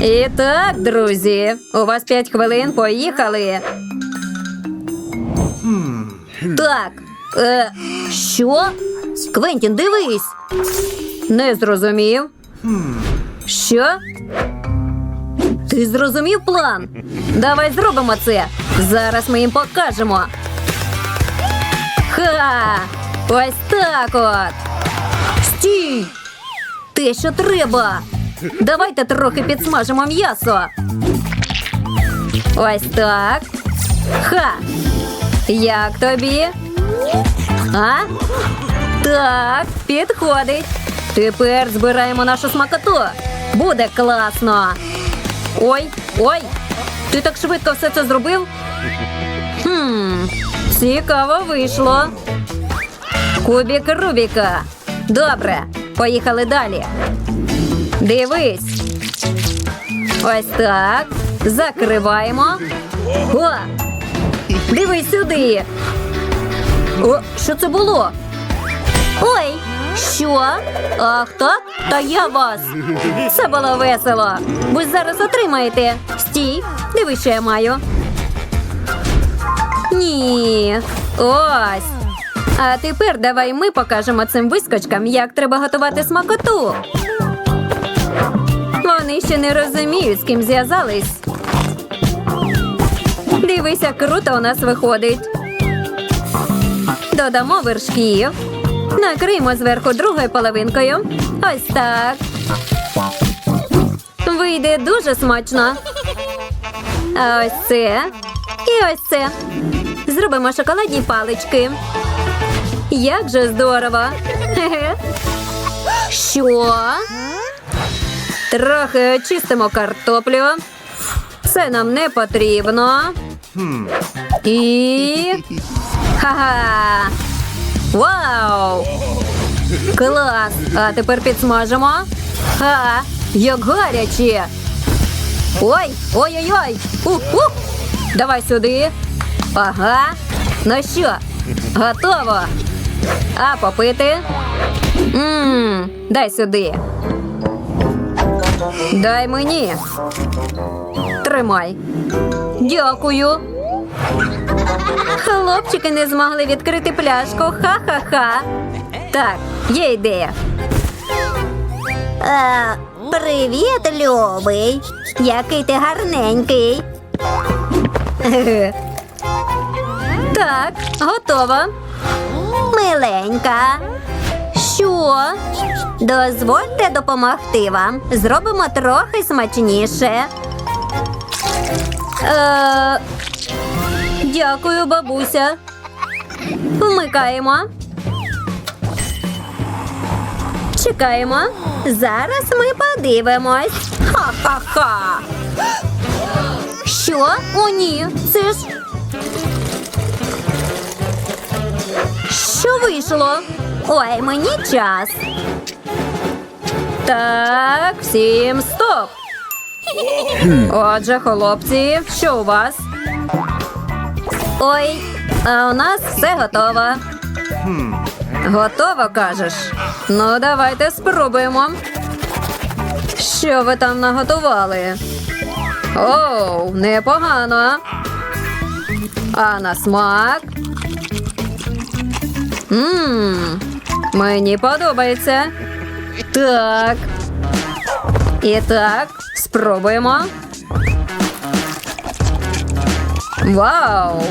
І так, друзі, у вас п'ять хвилин, поїхали. Так. Е, що? Квентін, дивись. Не зрозумів. Що? Ти зрозумів план? Давай зробимо це. Зараз ми їм покажемо. Ха! Ось так от. Стій! Те, що треба. Давайте трохи підсмажимо м'ясо. Ось так. Ха! Як тобі? А? Так, підходить. Тепер збираємо нашу смакоту. Буде класно. Ой, ой, ти так швидко все це зробив? Хм, цікаво вийшло. Кубік Рубіка. Добре, поїхали далі. Дивись. Ось так. Закриваємо. О! Дивись сюди. О, що це було? Ой, що? Ах так? Та я вас. Це було весело. Ви зараз отримаєте. Стій, дивись, що я маю. Ні. Ось. А тепер давай ми покажемо цим вискочкам, як треба готувати смакоту. Вони ще не розуміють, з ким зв'язались. Дивись, як круто у нас виходить. Додамо вершків. Накриємо зверху другою половинкою. Ось так. Вийде дуже смачно. Ось це. І ось це. Зробимо шоколадні палички. Як же здорово. Що? Трохи очистимо картоплю. Це нам не потрібно. І. Ха-ха! Вау! Клас! А тепер підсмажимо. Ха! Як гаряче! Ой! Ой-ой-ой! Ух-ух! Давай сюди. Ага. Ну що, готово. А попити? Мм, дай сюди. Дай мені. Тримай. Дякую. Хлопчики не змогли відкрити пляшку. Ха-ха-ха. Так, є ідея. Е, привіт, любий. Який ти гарненький. Так, готова. Миленька. Що? Дозвольте допомогти вам. Зробимо трохи смачніше. Е, дякую, бабуся. Вмикаємо. Чекаємо. Зараз ми подивимось. Ха-ха-ха. Що? О, ні. Це ж. Що вийшло? Ой, мені час. Так, всім стоп. Отже, хлопці, що у вас? Ой, а у нас все готово. Готово, кажеш? Ну, давайте спробуємо. Що ви там наготували? Оу, непогано. А на смак? Мм, мені подобається. Так. І так, спробуємо. Вау!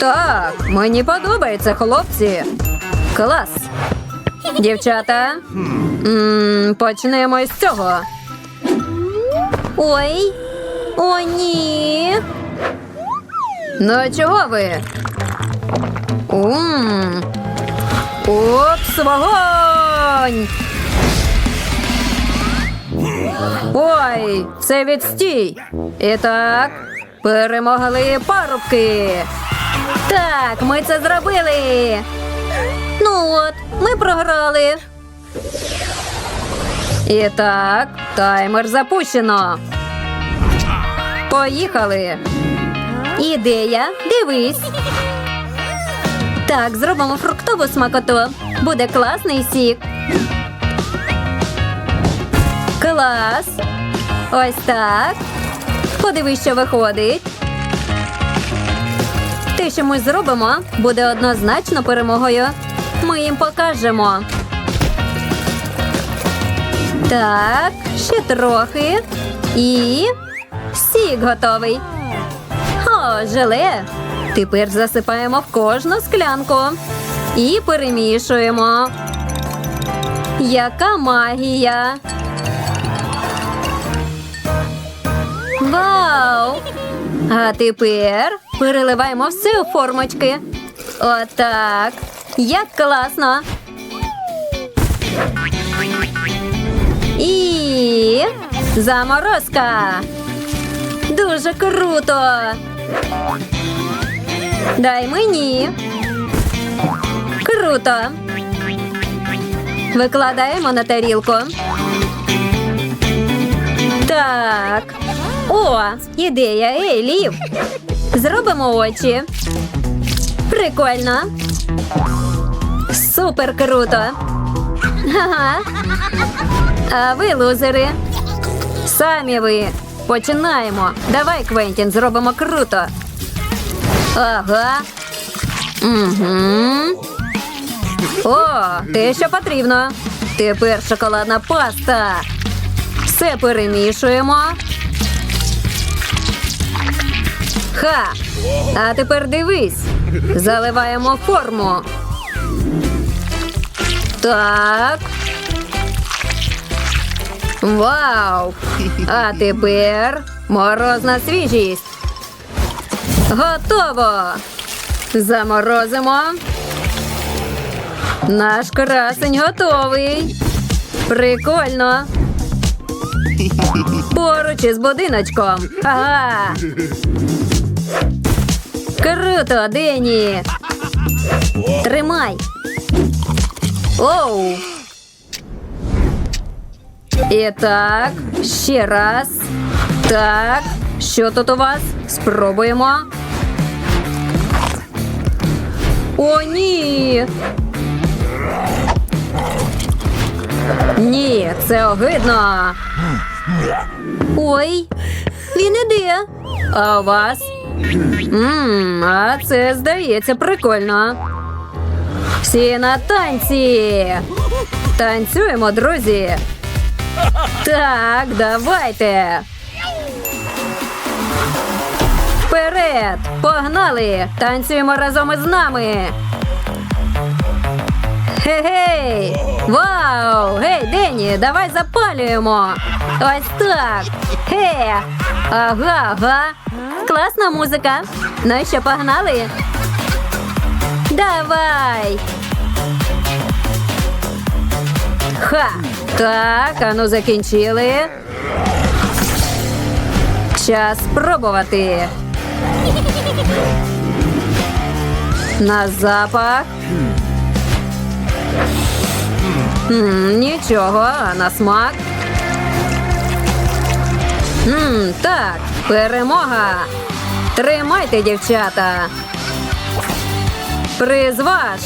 Так, мені подобається, хлопці. Клас. Дівчата. м, почнемо з цього. Ой, о, ні. Ну, чого ви? Ум. Опс, вогонь! Ой, це відстій. І так, перемогли парубки. Так, ми це зробили. Ну от, ми програли. І так, таймер запущено. Поїхали. Ідея, дивись. Так, зробимо фруктову смакоту. Буде класний сік. Клас. Ось так. Подивись, що виходить. Те, що ми зробимо, буде однозначно перемогою. Ми їм покажемо. Так, ще трохи. І сік готовий. О, желе. Тепер засипаємо в кожну склянку і перемішуємо. Яка магія! Вау! А тепер переливаємо все у формочки. Отак. Як класно. І заморозка. Дуже круто. Дай мені. Круто. Викладаємо на тарілку. Так. О, ідея, ей, Лів. Зробимо очі. Прикольно. Супер круто. Ага. А ви лузери. Самі ви. Починаємо. Давай, Квентін, зробимо круто. Ага. Угу. О, те, що потрібно. Тепер шоколадна паста. Все перемішуємо. Ха! А тепер дивись. Заливаємо форму. Так. Вау! А тепер морозна свіжість. Готово! Заморозимо. Наш красень готовий. Прикольно. Поруч із будиночком. Ага. Круто, Дені. Тримай. Оу. І так, ще раз. Так, що тут у вас? Спробуємо. О, ні. Ні, це огидно. Ой, він іде. А у вас? Мм, а це здається прикольно. Всі на танці. Танцюємо, друзі. Так, давайте. Вперед! Погнали! Танцюємо разом із нами. Гей! Вау! Гей, Дені, давай запалюємо! Ось так! Хе! Ага, ага! Класна музика! Ну що, погнали? Давай! Ха! Так, а ну закінчили. Час спробувати. На запах. М, нічого, а на смак. М, так, перемога. Тримайте, дівчата. Приз ваш.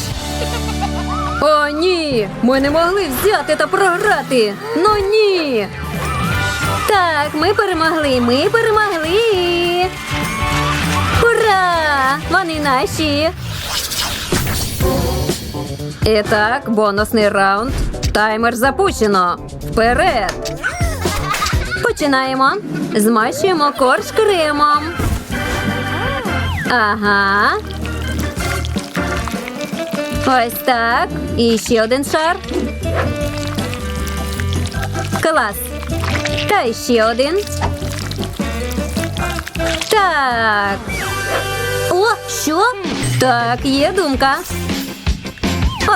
О, ні! Ми не могли взяти та програти. Ну ні. Так, ми перемогли, ми перемогли. Ура! Вони наші. І так, бонусний раунд. Таймер запущено. Вперед. Починаємо. Змащуємо корж кремом. Ага. Ось так. І ще один шар. Клас. Та ще один. Так. О, що? Так, є думка.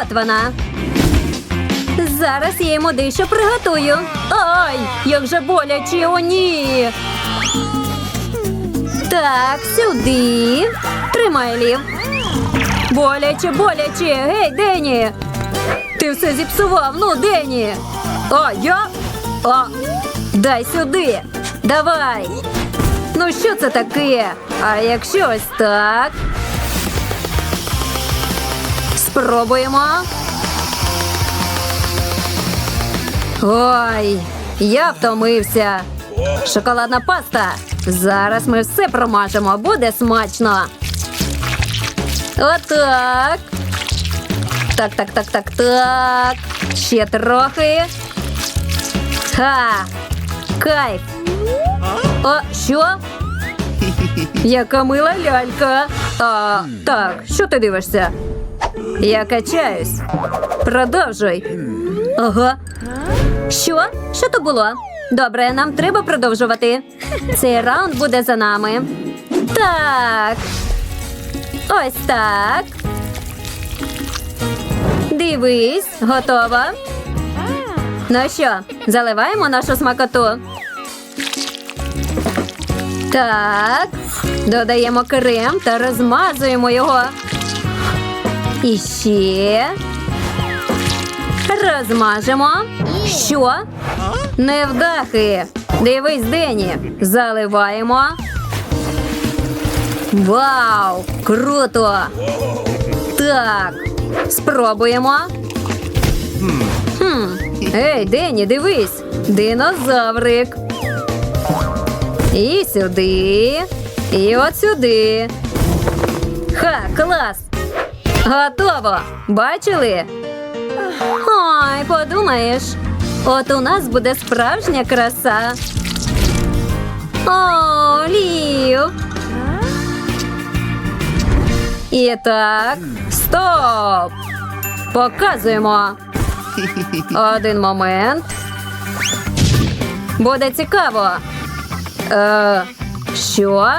От вона. Зараз я йому дещо приготую. Ай, як же боляче, о ні. Так, сюди. Тримай лів. Боляче, боляче. Гей, Дені. Ти все зіпсував, ну, Дені. А, я? А, дай сюди. Давай. Ну, що це таке? А якщо ось так? Спробуємо. Ой, я втомився. Шоколадна паста. Зараз ми все промажемо, буде смачно. Отак. Так, так, так, так, так. Ще трохи. Ха! Кайф! О, що? Яка мила лялька. А, так, що ти дивишся? Я качаюсь. Продовжуй. Ага. Що? Що то було? Добре, нам треба продовжувати. Цей раунд буде за нами. Так. Ось так. Дивись, готова. Ну що, заливаємо нашу смакоту. Так. Додаємо крем та розмазуємо його. І ще. Розмажемо. Що? Невдахи. Дивись, Дені. Заливаємо. Вау! Круто! Так. Спробуємо. Хм. Ей, Дені, дивись. Динозаврик. І сюди. І от сюди. Ха, клас! Готово! Бачили? Ой, подумаєш. От у нас буде справжня краса. О, Лів. І так, стоп. Показуємо. Один момент. Буде цікаво. Е, що?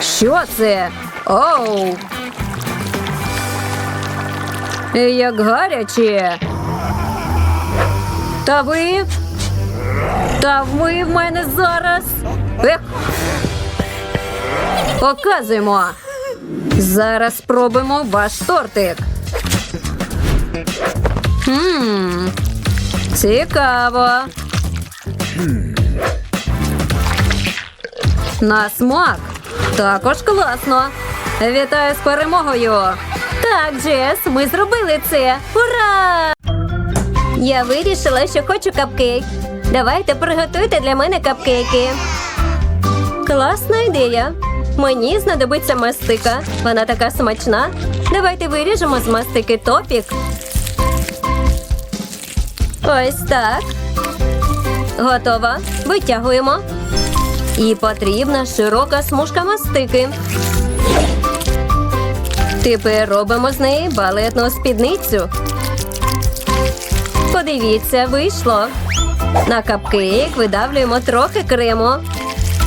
Що це? Оу. Як гаряче. Та ви? Та ви в мене зараз. Ех. Показуємо. Зараз спробуємо ваш тортик. Хм. Цікаво. На смак. Також класно. Вітаю з перемогою. Так, Джес, ми зробили це. Ура! Я вирішила, що хочу капкейк. Давайте приготуйте для мене капкейки. Класна ідея. Мені знадобиться мастика. Вона така смачна. Давайте виріжемо з мастики топік. Ось так. Готово. Витягуємо. І потрібна широка смужка мастики. Тепер робимо з неї балетну спідницю. Подивіться, вийшло. На капкейк видавлюємо трохи крему.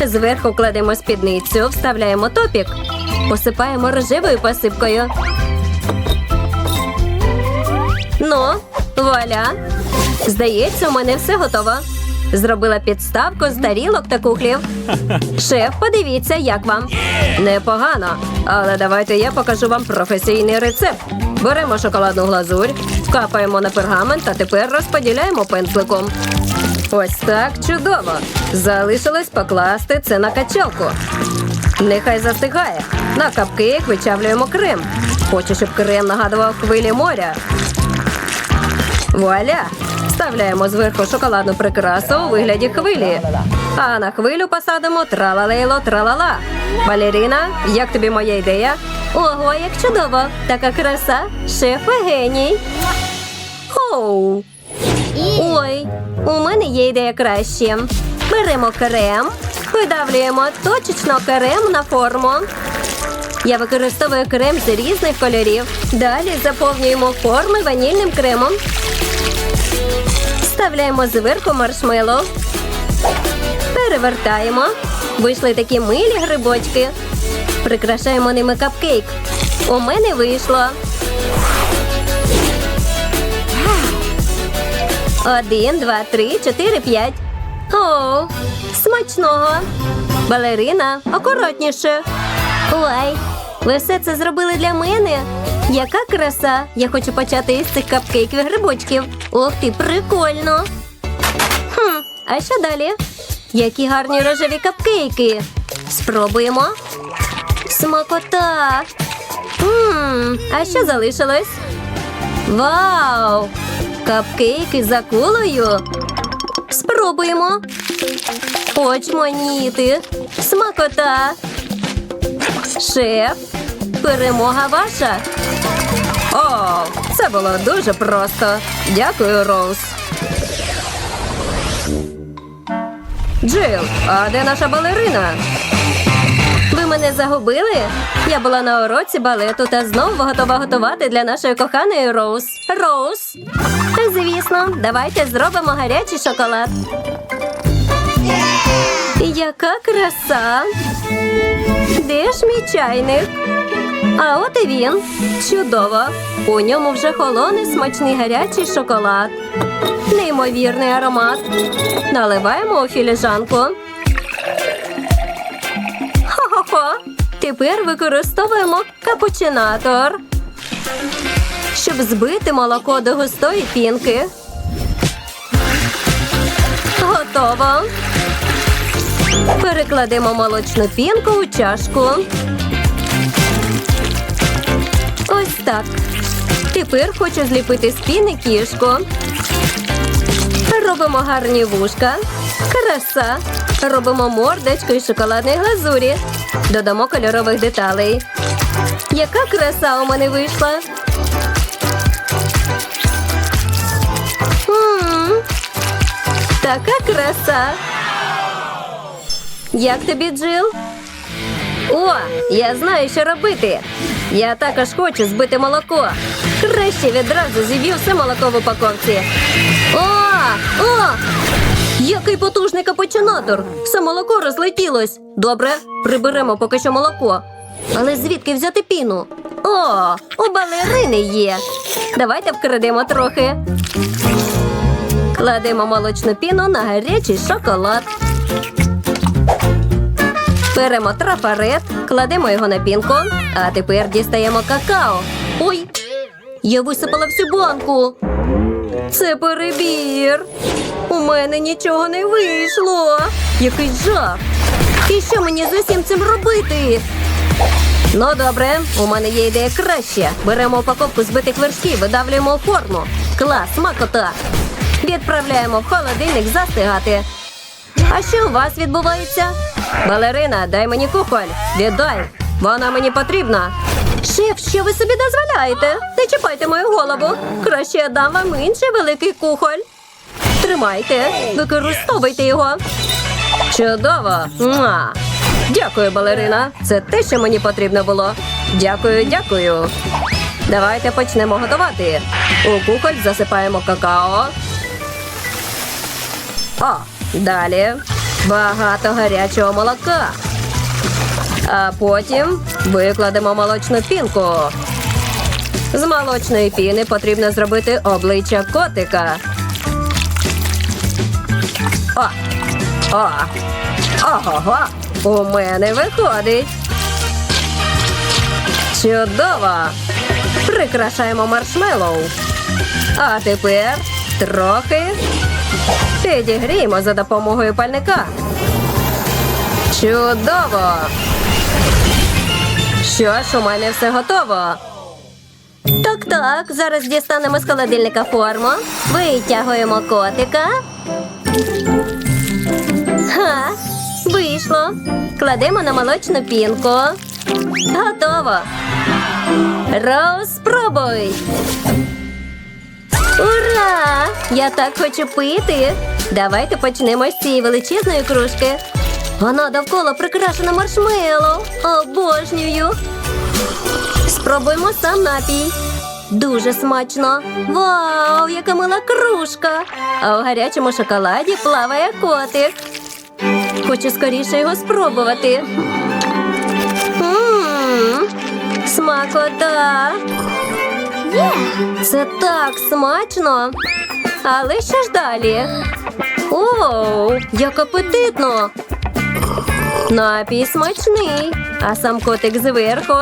Зверху кладемо спідницю, вставляємо топік, посипаємо рожевою посипкою. Ну, вуаля. Здається, у мене все готово. Зробила підставку з тарілок та кухлів. Шеф, подивіться, як вам. Непогано. Але давайте я покажу вам професійний рецепт. Беремо шоколадну глазурь, капаємо на пергамент та тепер розподіляємо пензликом. Ось так чудово. Залишилось покласти це на качалку. Нехай застигає. На капкейк вичавлюємо крем. Хочу, щоб крем нагадував хвилі моря. Вуаля! Вставляємо зверху шоколадну прикрасу у вигляді хвилі. А на хвилю посадимо тралалейло тралала. Балерина, як тобі моя ідея? Ого, як чудово! Така краса, шеф геній. Оу. Ой, у мене є ідея краще. Беремо крем, видавлюємо точечно крем на форму. Я використовую крем з різних кольорів. Далі заповнюємо форми ванільним кремом. Вставляємо зверху маршмеллоу. Перевертаємо. Вийшли такі милі грибочки. Прикрашаємо ними капкейк. У мене вийшло. Один, два, три, чотири, п'ять. О, смачного. Балерина, акуратніше. Ой, ви все це зробили для мене? Яка краса! Я хочу почати із цих капкейків грибочків. Ох ти, прикольно. Хм, а що далі? Які гарні рожеві капкейки. Спробуємо. Смакота. Мм, а що залишилось? Вау! Капкейки за кулою. Спробуємо. Очманіти. Смакота. Шеф, перемога ваша. О, це було дуже просто. Дякую, Роуз. Джил, а де наша балерина? Ви мене загубили? Я була на уроці балету та знову готова готувати для нашої коханої Роуз. Роуз? Звісно, давайте зробимо гарячий шоколад. Яка краса! Де ж мій чайник? А от і він. Чудово. У ньому вже холоне смачний гарячий шоколад. Неймовірний аромат. Наливаємо у філіжанку. Хо-хо-хо. Тепер використовуємо капучинатор, щоб збити молоко до густої пінки. Готово. Перекладемо молочну пінку у чашку. Ось так. Тепер хочу зліпити з піни кішку. Робимо гарні вушка. Краса. Робимо мордочку із шоколадної глазурі. Додамо кольорових деталей. Яка краса у мене вийшла? Така краса. Як тобі, Джил? О, я знаю, що робити. Я також хочу збити молоко. Краще відразу зіб'ю все молоко в упаковці. О! О! Який потужний капучинатор! Все молоко розлетілось. Добре, приберемо поки що молоко. Але звідки взяти піну? О, у балерини є. Давайте вкрадемо трохи. Кладемо молочну піну на гарячий шоколад. Беремо трафарет, кладемо його на пінку, а тепер дістаємо какао. Ой, я висипала всю банку. Це перебір. У мене нічого не вийшло. Який жах. І що мені з усім цим робити? Ну, добре, у мене є ідея краще. Беремо упаковку збитих вершків, видавлюємо форму. Клас, макота. Відправляємо в холодильник застигати. А що у вас відбувається? Балерина, дай мені кухоль. Віддай. Вона мені потрібна. Шеф, що ви собі дозволяєте? Не чіпайте мою голову. Краще я дам вам інший великий кухоль. Тримайте, використовуйте його. Чудово! Муа! Дякую, балерина. Це те, що мені потрібно було. Дякую, дякую. Давайте почнемо готувати. У кухоль засипаємо какао. О, далі багато гарячого молока. А потім викладемо молочну пінку. З молочної піни потрібно зробити обличчя котика. О! О! Ого! У мене виходить. Чудово! Прикрашаємо маршмеллоу. А тепер трохи підігріємо за допомогою пальника. Чудово! Що ж, у мене все готово. Так, так, зараз дістанемо з холодильника форму, витягуємо котика. Ха, вийшло. Кладемо на молочну пінку. Готово. Роуз, спробуй. Ура! Я так хочу пити. Давайте почнемо з цієї величезної кружки. Вона довкола прикрашена маршмеллоу. Обожнюю. Спробуємо сам напій. Дуже смачно. Вау, яка мила кружка! А у гарячому шоколаді плаває котик. Хочу скоріше його спробувати. Мм, смакота. Це так смачно. Але що ж далі? Оу, як апетитно. Напій смачний, а сам котик зверху.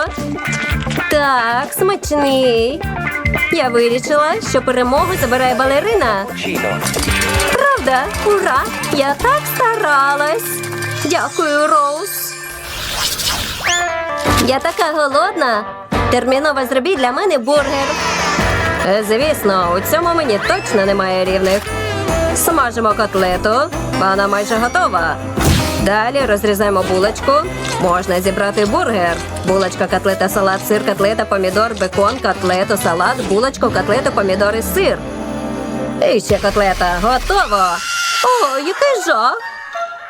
Так, смачний. Я вирішила, що перемогу забирає балерина. Правда? Ура! Я так старалась. Дякую, Роуз. Я така голодна. Терміново зробіть для мене бургер. Е, Звісно, у цьому мені точно немає рівних. Смажимо котлету. Вона майже готова. Далі розрізаємо булочку. Можна зібрати бургер. Булочка, котлета, салат, сир, котлета, помідор, бекон, котлету, салат, булочку, котлету, помідор і сир. І ще котлета. Готово. О, який жах.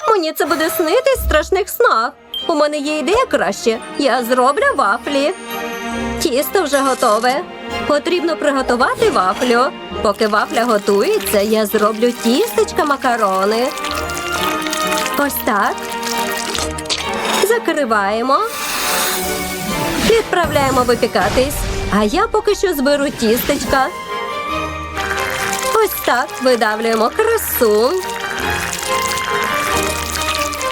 Мені це буде снитись страшних снах. У мене є ідея краще. Я зроблю вафлі. Тісто вже готове. Потрібно приготувати вафлю. Поки вафля готується, я зроблю тістечка макарони. Ось так. Закриваємо. Відправляємо випікатись. А я поки що зберу тістечка. Ось так видавлюємо красу.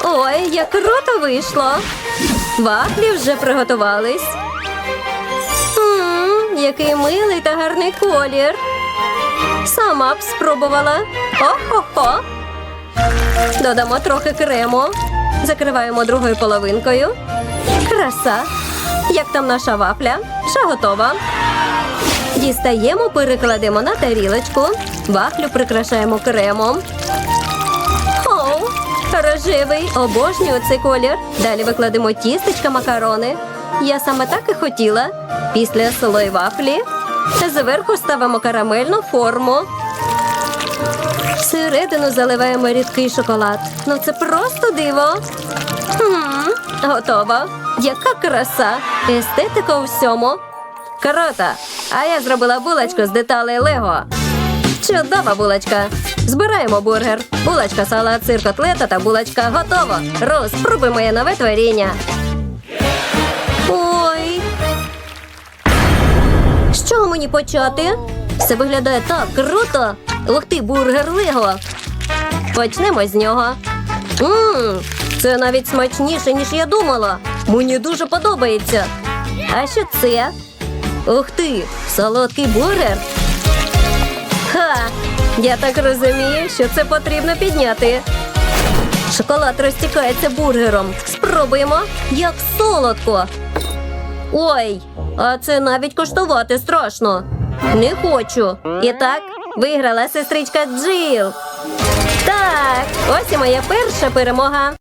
Ой, як круто вийшло. Вафлі вже приготувались. Який милий та гарний колір. Сама б спробувала. О-хо-хо. Додамо трохи крему. Закриваємо другою половинкою. Краса. Як там наша вафля? Вже готова. Дістаємо, перекладемо на тарілочку. Вафлю прикрашаємо кремом. Оу, рожевий, обожнюю цей колір. Далі викладемо тістечка макарони. Я саме так і хотіла. Після солої вафлі зверху ставимо карамельну форму. Всередину заливаємо рідкий шоколад. Ну це просто диво. Хм, готово. Яка краса! Естетика у всьому. Круто! А я зробила булочку з деталей Лего. Чудова булочка. Збираємо бургер. Булочка, салат, сир, котлета та булочка готово. Роз, спробуй моє нове творіння. Чого мені почати? Все виглядає так круто. Ух ти, бургер Лего. Почнемо з нього. Мм, це навіть смачніше, ніж я думала. Мені дуже подобається. А що це? Ух ти, солодкий бургер. Ха! Я так розумію, що це потрібно підняти. Шоколад розтікається бургером. Спробуємо, як солодко. Ой, а це навіть коштувати страшно. Не хочу. І так, виграла сестричка Джил. Так, ось і моя перша перемога.